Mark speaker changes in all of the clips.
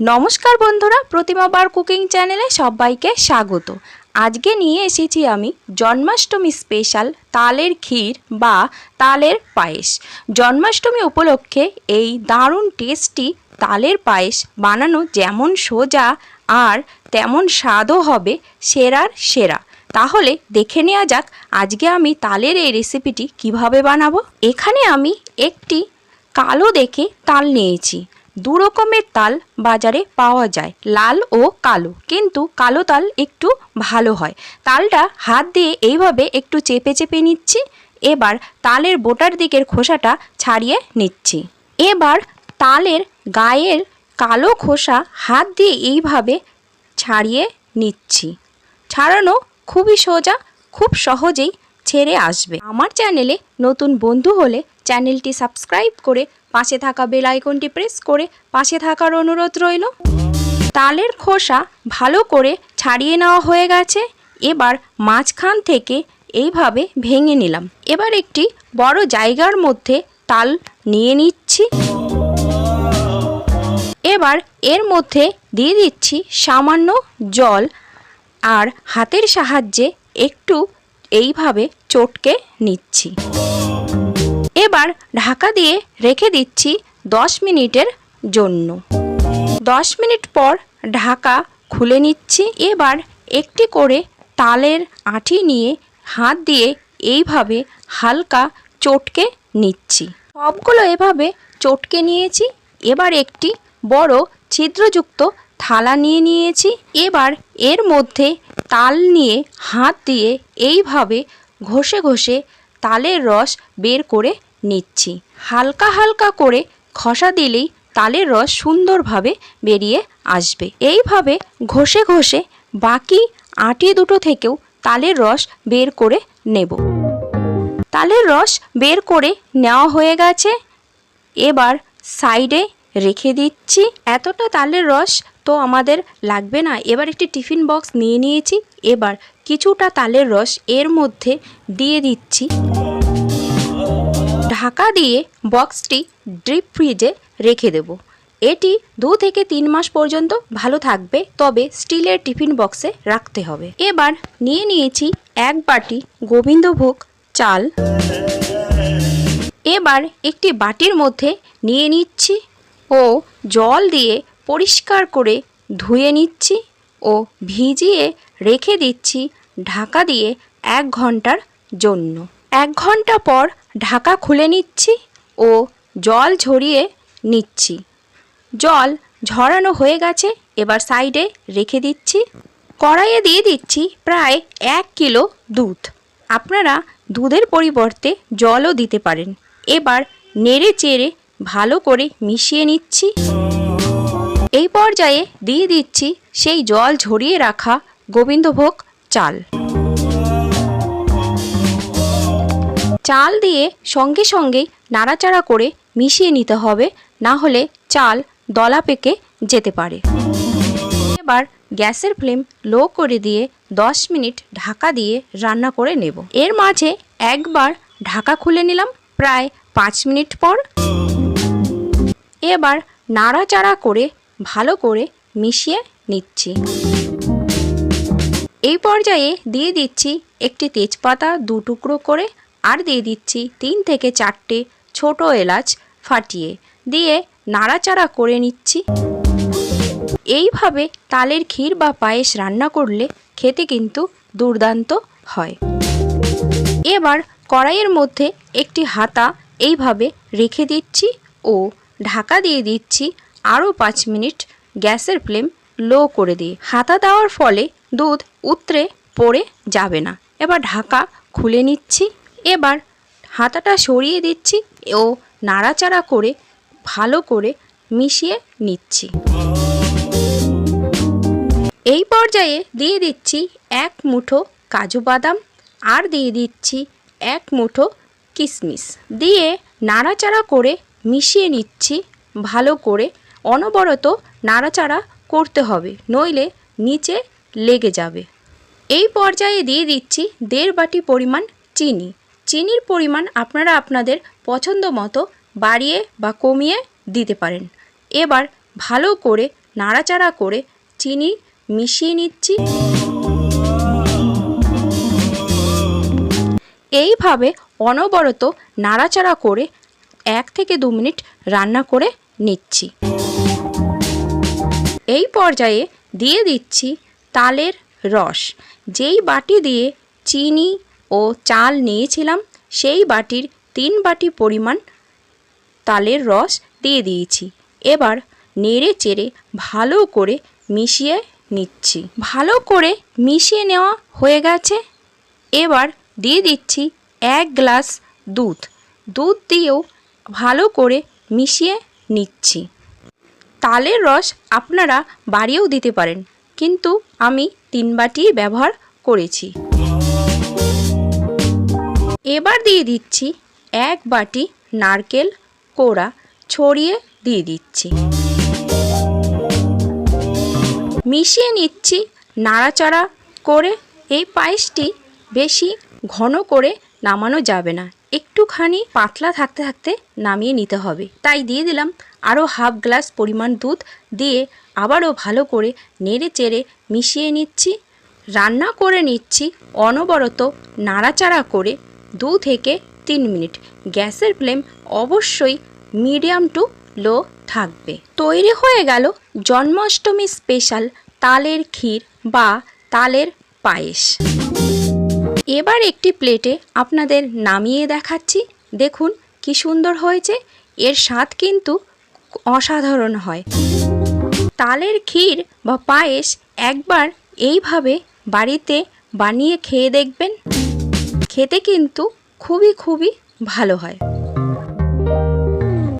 Speaker 1: নমস্কার বন্ধুরা, প্রতিমা বার কুকিং চ্যানেলে সবাইকে স্বাগত। আজকে নিয়ে এসেছি আমি জন্মাষ্টমী স্পেশাল তালের ক্ষীর বা তালের পায়েস। জন্মাষ্টমী উপলক্ষে এই দারুণ টেস্টি তালের পায়েস বানানো যেমন সোজা আর তেমন স্বাদও হবে সেরার সেরা। তাহলে দেখে নেওয়া যাক আজকে আমি তালের এই রেসিপিটি কীভাবে বানাবো। এখানে আমি একটি কালো দেখে তাল নিয়েছি। দু রকমের তাল বাজারে পাওয়া যায়, লাল ও কালো। কিন্তু কালো তাল একটু ভালো হয়। তালটা হাত দিয়ে এইভাবে একটু চেপে চেপে নিচ্ছি। এবার তালের বোটার দিকের খোসাটা ছাড়িয়ে নিচ্ছি। এবার তালের গায়ের কালো খোসা হাত দিয়ে এইভাবে ছাড়িয়ে নিচ্ছি। ছাড়ানো খুবই সোজা, খুব সহজেই ছেড়ে আসবে। আমার চ্যানেলে নতুন বন্ধু হলে চ্যানেলটি সাবস্ক্রাইব করে পাশে থাকা বেল আইকনটি প্রেস করে পাশে থাকার অনুরোধ রইল। তালের খোসা ভালো করে ছাড়িয়ে নেওয়া হয়ে গেছে। এবার মাঝখান থেকে এইভাবে ভেঙে নিলাম। এবার একটি বড় জায়গার মধ্যে তাল নিয়ে নিচ্ছি। এবার এর মধ্যে দিয়ে দিচ্ছি সামান্য জল আর হাতের সাহায্যে একটু এইভাবে চটকে নিচ্ছি। এবার ঢাকা দিয়ে রেখে দিচ্ছি দশ মিনিটের জন্য। দশ মিনিট পর ঢাকা খুলে নিচ্ছি। এবার একটি করে তালের আঁটি নিয়ে হাত দিয়ে এইভাবে হালকা চটকে নিচ্ছি। সবগুলো এভাবে চটকে নিয়েছি। এবার একটি বড় ছিদ্রযুক্ত থালা নিয়ে নিয়েছি। এবার এর মধ্যে তাল নিয়ে হাত দিয়ে এইভাবে ঘষে ঘষে তালের রস বের করে নিচ্ছি। হালকা হালকা করে খসা দিলেই তালের রস সুন্দরভাবে বেরিয়ে আসবে। এইভাবে ঘষে ঘষে বাকি আটি দুটো থেকেও তালের রস বের করে নেব। তালের রস বের করে নেওয়া হয়ে গেছে। এবার সাইডে রেখে দিচ্ছি। এতটা তালের রস তো আমাদের লাগবে না। এবার একটি টিফিন বক্স নিয়ে নিয়েছি। এবার কিছুটা তালের রস এর মধ্যে দিয়ে দিচ্ছি। ঢাকা দিয়ে বক্সটি ড্রিপ ফ্রিজে রেখে দেব। এটি দু থেকে তিন মাস পর্যন্ত ভালো থাকবে, তবে স্টিলের টিফিন বক্সে রাখতে হবে। এবার নিয়ে নিয়েছি এক বাটি গোবিন্দভোগ চাল। এবার একটি বাটির মধ্যে নিয়ে নিচ্ছি ও জল দিয়ে পরিষ্কার করে ধুয়ে নিচ্ছি ও ভিজিয়ে রেখে দিচ্ছি ঢাকা দিয়ে এক ঘণ্টার জন্য। এক ঘণ্টা পর ঢাকা খুলে নিচ্ছি ও জল ঝরিয়ে নিচ্ছি। জল ঝরানো হয়ে গেছে, এবার সাইডে রেখে দিচ্ছি। কড়াইয়ে দিয়ে দিচ্ছি প্রায় এক কিলো দুধ। আপনারা দুধের পরিবর্তে জলও দিতে পারেন। এবার নেড়ে চেড়ে ভালো করে মিশিয়ে নিচ্ছি। এই পর্যায়ে দিয়ে দিচ্ছি সেই জল ঝরিয়ে রাখা গোবিন্দভোগ চাল। চাল দিয়ে সঙ্গে সঙ্গেই নাড়াচাড়া করে মিশিয়ে নিতে হবে, না হলে চাল দলা পেকে যেতে পারে। এবার গ্যাসের ফ্লেম লো করে দিয়ে 10 মিনিট ঢাকা দিয়ে রান্না করে নেব। এর মাঝে একবার ঢাকা খুলে নিলাম, প্রায় পাঁচ মিনিট পর। এবার নাড়াচাড়া করে ভালো করে মিশিয়ে নিচ্ছি। এই পর্যায়ে দিয়ে দিচ্ছি একটি তেজপাতা দু টুকরো করে আর দিয়ে দিচ্ছি তিন থেকে চারটে ছোট এলাচ ফাটিয়ে। দিয়ে নাড়াচাড়া করে নিচ্ছি। এইভাবে তালের ক্ষীর বা পায়েস রান্না করলে খেতে কিন্তু দুর্দান্ত হয়। এবার কড়াইয়ের মধ্যে একটি হাতা এইভাবে রেখে দিচ্ছি ও ঢাকা দিয়ে দিচ্ছি আরও পাঁচ মিনিট গ্যাসের ফ্লেম লো করে দিয়ে। হাতা দেওয়ার ফলে দুধ উতরে পড়ে যাবে না। এবার ঢাকা খুলে নিচ্ছি। এবার হাতাটা সরিয়ে দিচ্ছি ও নাড়াচাড়া করে ভালো করে মিশিয়ে নিচ্ছি। এই পর্যায়ে দিয়ে দিচ্ছি এক মুঠো কাজু বাদাম আর দিয়ে দিচ্ছি এক মুঠো কিশমিশ দিয়ে নাড়াচাড়া করে মিশিয়ে নিচ্ছি ভালো করে। অনবরত নাড়াচাড়া করতে হবে, নইলে নিচে লেগে যাবে। এই পর্যায়ে দিয়ে দিচ্ছি দেড় বাটি পরিমাণ চিনি। চিনির পরিমাণ আপনারা আপনাদের পছন্দ মতো বাড়িয়ে বা কমিয়ে দিতে পারেন। এবার ভালো করে নাড়াচাড়া করে চিনি মিশিয়ে নিচ্ছি। এইভাবে অনবরত নাড়াচাড়া করে এক থেকে দু মিনিট রান্না করে নিচ্ছি। এই পর্যায়ে দিয়ে দিচ্ছি তালের রস। যেই বাটি দিয়ে চিনি ও চাল নিয়েছিলাম, সেই বাটির তিন বাটি পরিমাণ তালের রস দিয়ে দিয়েছি। এবার নেড়ে চেড়ে ভালো করে মিশিয়ে নিচ্ছি। ভালো করে মিশিয়ে নেওয়া হয়ে গেছে। এবার দিয়ে দিচ্ছি এক গ্লাস দুধ। দুধ দিয়েও ভালো করে মিশিয়ে নিচ্ছি। তালের রস আপনারা বাড়িয়েও দিতে পারেন, কিন্তু আমি তিন বাটি ব্যবহার করেছি। এবার দিয়ে দিচ্ছি এক বাটি নারকেল কোড়া ছড়িয়ে দিয়ে দিচ্ছি। মিশিয়ে নিচ্ছি নাড়াচাড়া করে। এই পায়েসটি বেশি ঘন করে নামানো যাবে না। একটুখানি পাতলা থাকতে থাকতে নামিয়ে নিতে হবে। তাই দিয়ে দিলাম আরও হাফ গ্লাস পরিমাণ দুধ দিয়ে আবারও ভালো করে নেড়ে চেড়ে মিশিয়ে নিচ্ছি। রান্না করে নিচ্ছি অনবরত নাড়াচাড়া করে দু থেকে তিন মিনিট। গ্যাসের ফ্লেম অবশ্যই মিডিয়াম টু লো থাকবে। তৈরি হয়ে গেল জন্মাষ্টমী স্পেশাল তালের ক্ষীর বা তালের পায়েস। এবার একটি প্লেটে আপনাদের নামিয়ে দেখাচ্ছি। দেখুন কি সুন্দর হয়েছে। এর স্বাদ কিন্তু অসাধারণ হয়। তালের ক্ষীর বা পায়েস একবার এইভাবে বাড়িতে বানিয়ে খেয়ে দেখবেন। খেতে কিন্তু খুবই খুবই ভালো হয়।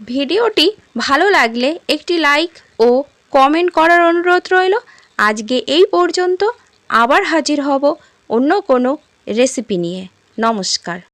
Speaker 1: ভিডিওটি ভালো লাগলে একটি লাইক ও কমেন্ট করার অনুরোধ রইল। আজকে এই পর্যন্ত আবার হাজির হব অন্য কোনো রেসিপি নিয়ে। নমস্কার।